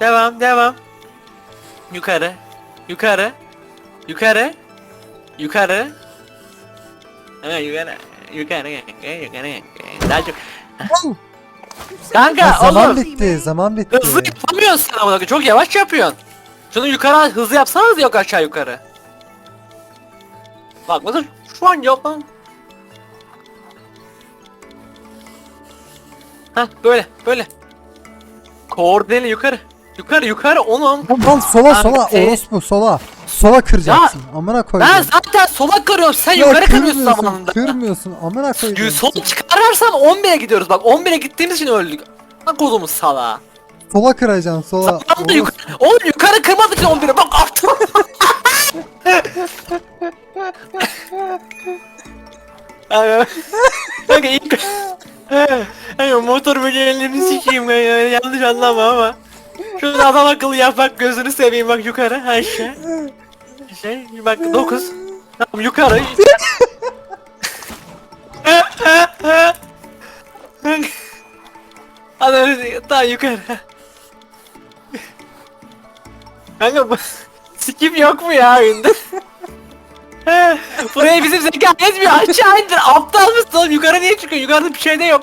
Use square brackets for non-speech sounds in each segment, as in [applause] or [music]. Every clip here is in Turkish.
Devam devam. Yukarı. Yukarı. Yukarı. Yukarı. Ha, yukarı. Yukarı. Yukarı. Daha çok. Kanka Ya zaman oğlum. bitti, zaman bitti. Hızlı yapamıyorsun sen amına koyayım. Çok yavaş yapıyorsun. Şunu yukarı hızlı yapsanız yok aşağı yukarı. Bak mesela şu an yok lan. Hah böyle böyle. Koordineli yukarı. Yukarı yukarı oğlum. Lan lan sola sola Kanka, e- orospu sola. Sola kıracaksın. Amına koydum. Ben zaten sola kırıyorum sen Ya yukarı kırıyorsun kırmıyorsun, zamanında. Kırmıyorsun amına. Yu- Sola çıkarırsam 11'e gidiyoruz bak 11'e gittiğimiz için öldük. Lan kolumuz sala. Sola kıracaksın sola. Orospu. yukarı, oğlum yukarı kırmadık için 11'e bak [laughs] aptal. Abi, Kanka ilk... [laughs] Kanka motor modellerini sikeyim yanlış anlama ama. Şunu adam akıllı yap bak gözünü seveyim bak yukarı aşağı. Şey bak 9. Tamam yukarı. Öyle daha yukarı. Kanka bu skip yok mu ya oyunda? Buraya bizim zeka yetmiyor aşağı indir aptal mısın oğlum yukarı niye çıkıyor yukarıda bir şey de yok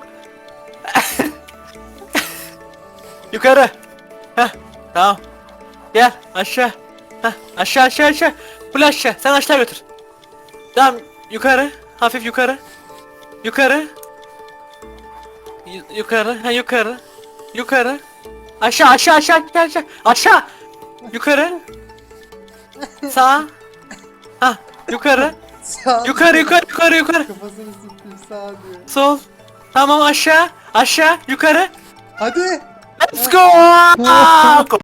Yukarı Heh tamam. Gel aşağı. Heh aşağı aşağı aşağı. Full aşağı. Sen aşağı götür. Tamam yukarı. Hafif yukarı. Yukarı. Yu- Yukarı. Ha yukarı. Yukarı. Aşağı aşağı aşağı aşağı aşağı. Aşağı. Yukarı. Sağ. Ha yukarı. Sağ- Yukarı yukarı yukarı yukarı. Kafasını sikeyim sağ diyor. Sol. Tamam aşağı. Aşağı yukarı. Hadi. Let's go! [laughs] Ah,